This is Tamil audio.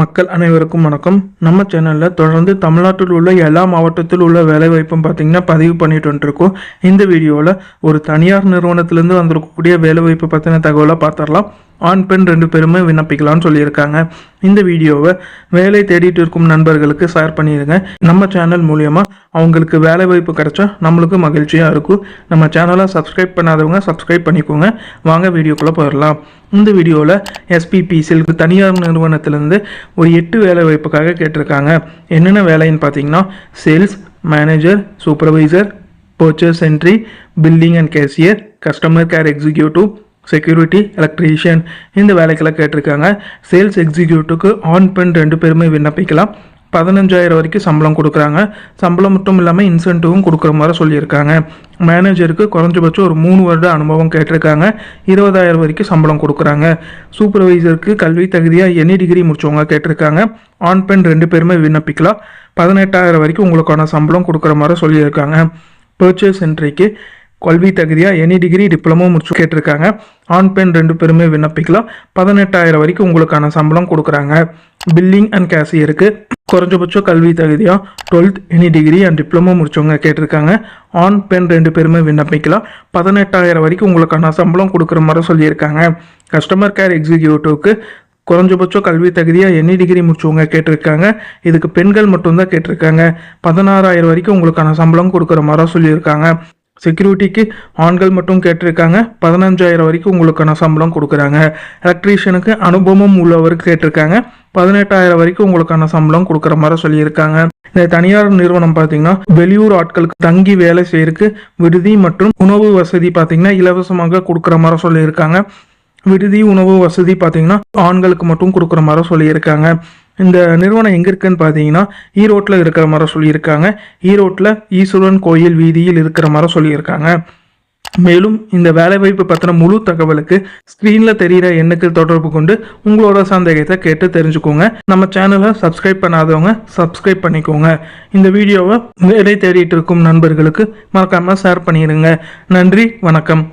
மக்கள் அனைவருக்கும் வணக்கம். நம்ம சேனலில் தொடர்ந்து தமிழ்நாட்டில் உள்ள எல்லா மாவட்டத்தில் உள்ள வேலைவாய்ப்பும் பார்த்தீங்கன்னா பதிவு பண்ணிட்டு வந்துருக்கோம். இந்த வீடியோவில் ஒரு தனியார் நிறுவனத்திலேருந்து வந்திருக்கக்கூடிய வேலைவாய்ப்பு பற்றின தகவலை பார்த்துடலாம். ஆண் பெண் ரெண்டு பேருமே விண்ணப்பிக்கலாம்னு சொல்லியிருக்காங்க. இந்த வீடியோவை வேலை தேடிட்டு இருக்கும் நண்பர்களுக்கு ஷேர் பண்ணிடுங்க நம்ம சேனல் மூலியமாக அவங்களுக்கு வேலை வாய்ப்பு கிடைச்சா நம்மளுக்கு மகிழ்ச்சியாக இருக்கும். நம்ம சேனலை சப்ஸ்கிரைப் பண்ணாதவங்க சப்ஸ்கிரைப் பண்ணிக்கோங்க. வாங்க வீடியோக்குள்ளே போயிடலாம். இந்த வீடியோவில் எஸ்பிபிசில் தனியார் நிறுவனத்திலேருந்து ஒரு எட்டு வேலை வாய்ப்புக்காக கேட்டிருக்காங்க. என்னென்ன வேலைன்னு பார்த்தீங்கன்னா sales manager supervisor purchase entry building and cashier customer care executive security electrician இந்த வேலைக்கெல்லாம் கேட்டிருக்காங்க. சேல்ஸ் எக்ஸிக்யூட்டிவ்க்கு ஆண் பெண் ரெண்டு பேருமே விண்ணப்பிக்கலாம். பதினஞ்சாயிரம் வரைக்கும் சம்பளம் கொடுக்குறாங்க. சம்பளம் மட்டும் இல்லாமல் இன்சென்டிவும் கொடுக்குற மாதிரி சொல்லியிருக்காங்க. மேனேஜருக்கு குறைஞ்சபட்சம் ஒரு மூணு வருட அனுபவம் கேட்டிருக்காங்க. இருபதாயிரம் வரைக்கும் சம்பளம் கொடுக்குறாங்க. சூப்பர்வைசருக்கு கல்வி தகுதியாக எனி டிகிரி முடிச்சவங்க கேட்டிருக்காங்க. ஆண் பெண் ரெண்டு பேருமே விண்ணப்பிக்கலாம். பதினெட்டாயிரம் வரைக்கும் உங்களுக்கான சம்பளம் கொடுக்குற மாதிரி சொல்லியிருக்காங்க. பர்ச்சேஸ் என்ட்ரிக்கு கல்வி தகுதியாக எனி டிகிரி டிப்ளமோ முடிச்சு கேட்டிருக்காங்க. ஆண் பெண் ரெண்டு பேருமே விண்ணப்பிக்கலாம். பதினெட்டாயிரம் வரைக்கும் உங்களுக்கான சம்பளம் கொடுக்குறாங்க. பில்லிங் அண்ட் கேஷியருக்கு குறைஞ்சபட்சம் கல்வி தகுதியாக twelfth any degree and diploma முடிச்சவங்க கேட்டிருக்காங்க. ஆண் பெண் ரெண்டு பேருமே விண்ணப்பிக்கலாம். பதினெட்டாயிரம் வரைக்கும் உங்களுக்கான சம்பளம் கொடுக்குற மாதிரி சொல்லியிருக்காங்க. கஸ்டமர் கேர் எக்ஸிக்யூட்டிவ்க்கு குறைஞ்சபட்சம் கல்வி தகுதியாக எனி டிகிரி முடிச்சவங்க கேட்டிருக்காங்க. இதுக்கு பெண்கள் மட்டும்தான் கேட்டிருக்காங்க. பதினாறாயிரம் வரைக்கும் உங்களுக்கான சம்பளம் கொடுக்குற மாதிரி சொல்லியிருக்காங்க. செக்யூரிட்டிக்கு ஆண்கள் மட்டும் கேட்டிருக்காங்க. பதினஞ்சாயிரம் வரைக்கும் உங்களுக்கான சம்பளம் கொடுக்குறாங்க. எலக்ட்ரீஷியனுக்கு அனுபவம் உள்ளவருக்கு கேட்டிருக்காங்க. பதினெட்டாயிரம் வரைக்கும் உங்களுக்கான சம்பளம் கொடுக்குற மாதிரி சொல்லியிருக்காங்க. இந்த தனியார் நிறுவனம் பார்த்தீங்கன்னா வெளியூர் ஆட்களுக்கு தங்கி வேலை செய்யறதுக்கு விடுதி மற்றும் உணவு வசதி பார்த்தீங்கன்னா இலவசமாக கொடுக்குற மாதிரி சொல்லியிருக்காங்க. விடுதி உணவு வசதி பார்த்தீங்கன்னா ஆண்களுக்கு மட்டும் கொடுக்குற மாதிரி சொல்லியிருக்காங்க. இந்த நிறுவனம் எங்கே இருக்குன்னு பார்த்தீங்கன்னா ஈரோட்டில் இருக்கிற மாதிரி சொல்லியிருக்காங்க. ஈரோட்டில் ஈஸ்வரன் கோயில் வீதியில் இருக்கிற மாதிரி சொல்லியிருக்காங்க. மேலும் இந்த வேலைவாய்ப்பு பற்றின முழு தகவலுக்கு ஸ்க்ரீனில் தெரிகிற எண்ணுக்கு தொடர்பு கொண்டு உங்களோட சந்தேகத்தை கேட்டு தெரிஞ்சுக்கோங்க. நம்ம சேனலை சப்ஸ்கிரைப் பண்ணாதவங்க சப்ஸ்கிரைப் பண்ணிக்கோங்க. இந்த வீடியோவை வேலை தேடிட்டு இருக்கும் நண்பர்களுக்கு மறக்காமல் ஷேர் பண்ணிடுங்க நன்றி வணக்கம்.